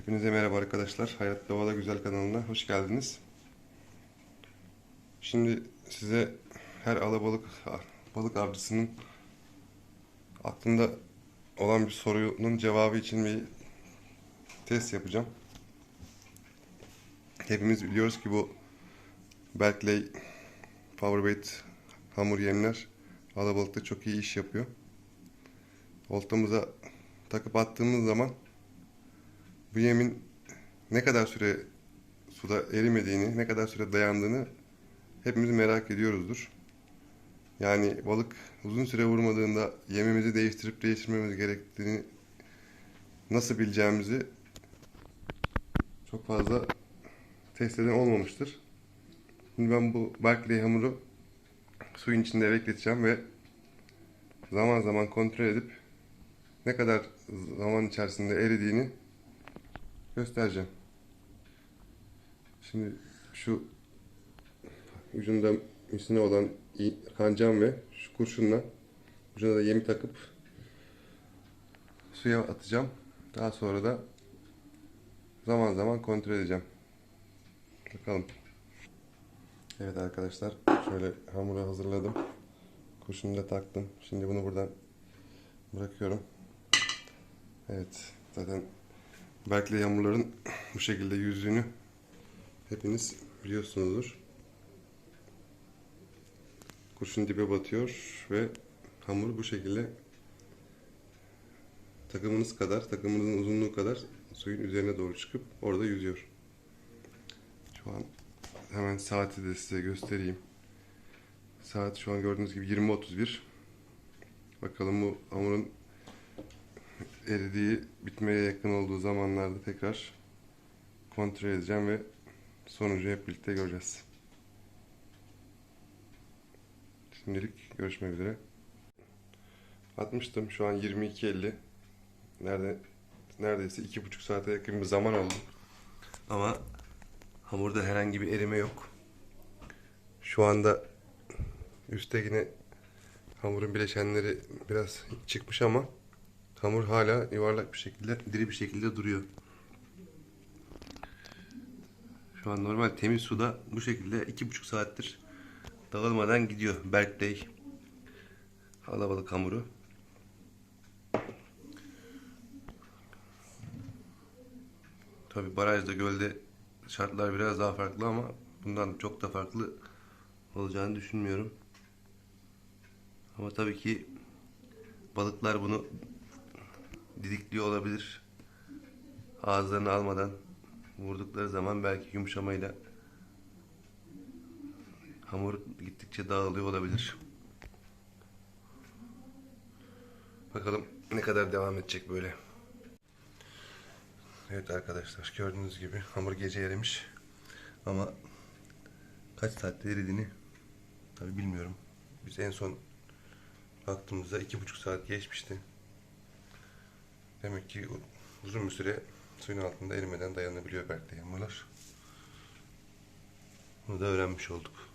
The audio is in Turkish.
Hepinize merhaba arkadaşlar. Hayat Doğada Güzel kanalına hoş geldiniz. Şimdi size her alabalık balık avcısının aklında olan bir sorunun cevabı için bir test yapacağım. Hepimiz biliyoruz ki bu Berkeley Powerbait hamur yemler alabalıkta çok iyi iş yapıyor. Oltamıza takıp attığımız zaman bu yemin ne kadar süre suda erimediğini, ne kadar süre dayandığını hepimiz merak ediyoruzdur. Yani balık uzun süre vurmadığında yemimizi değiştirip değiştirmemiz gerektiğini nasıl bileceğimizi çok fazla test eden olmamıştır. Şimdi ben bu Berkeley hamuru suyun içinde bekleteceğim ve zaman zaman kontrol edip ne kadar zaman içerisinde eridiğini göstereceğim. Şimdi şu ucunda misine olan kancam ve şu kurşunla ucuna da yemi takıp suya atacağım. Daha sonra da zaman zaman kontrol edeceğim. Bakalım. Evet arkadaşlar şöyle hamuru hazırladım. Kurşunu da taktım. Şimdi bunu buradan bırakıyorum. Evet zaten Berkeley hamurların bu şekilde yüzdüğünü hepiniz biliyorsunuzdur. Kurşun dibe batıyor ve hamur bu şekilde takımınız kadar, takımınızın uzunluğu kadar suyun üzerine doğru çıkıp orada yüzüyor. Şu an hemen saati de size göstereyim. Saat şu an gördüğünüz gibi 20.31. Bakalım bu hamurun eridiği, bitmeye yakın olduğu zamanlarda tekrar kontrol edeceğim ve sonucu hep birlikte göreceğiz. Şimdilik görüşmek üzere. Atmıştım. Şu an 22.50. Nerede neredeyse iki buçuk saate yakın bir zaman oldu. Ama hamurda herhangi bir erime yok. Şu anda üstte yine hamurun bileşenleri biraz çıkmış ama Hamur hala yuvarlak bir şekilde, diri bir şekilde duruyor. Şu an normal temiz suda bu şekilde iki buçuk saattir dağılmadan gidiyor Berkeley alabalık hamuru. Tabi barajda gölde şartlar biraz daha farklı ama bundan çok da farklı olacağını düşünmüyorum. Ama tabii ki balıklar bunu didikliyor olabilir. Ağızlarını almadan vurdukları zaman belki yumuşamayla hamur gittikçe dağılıyor olabilir. Bakalım ne kadar devam edecek böyle. Evet arkadaşlar gördüğünüz gibi hamur gece erimiş. Ama kaç saatte eridiğini tabi bilmiyorum. Biz en son baktığımızda iki buçuk saat geçmişti. Demek ki uzun bir süre suyun altında erimeden dayanabiliyor belki de hamurlar. Bunu da öğrenmiş olduk.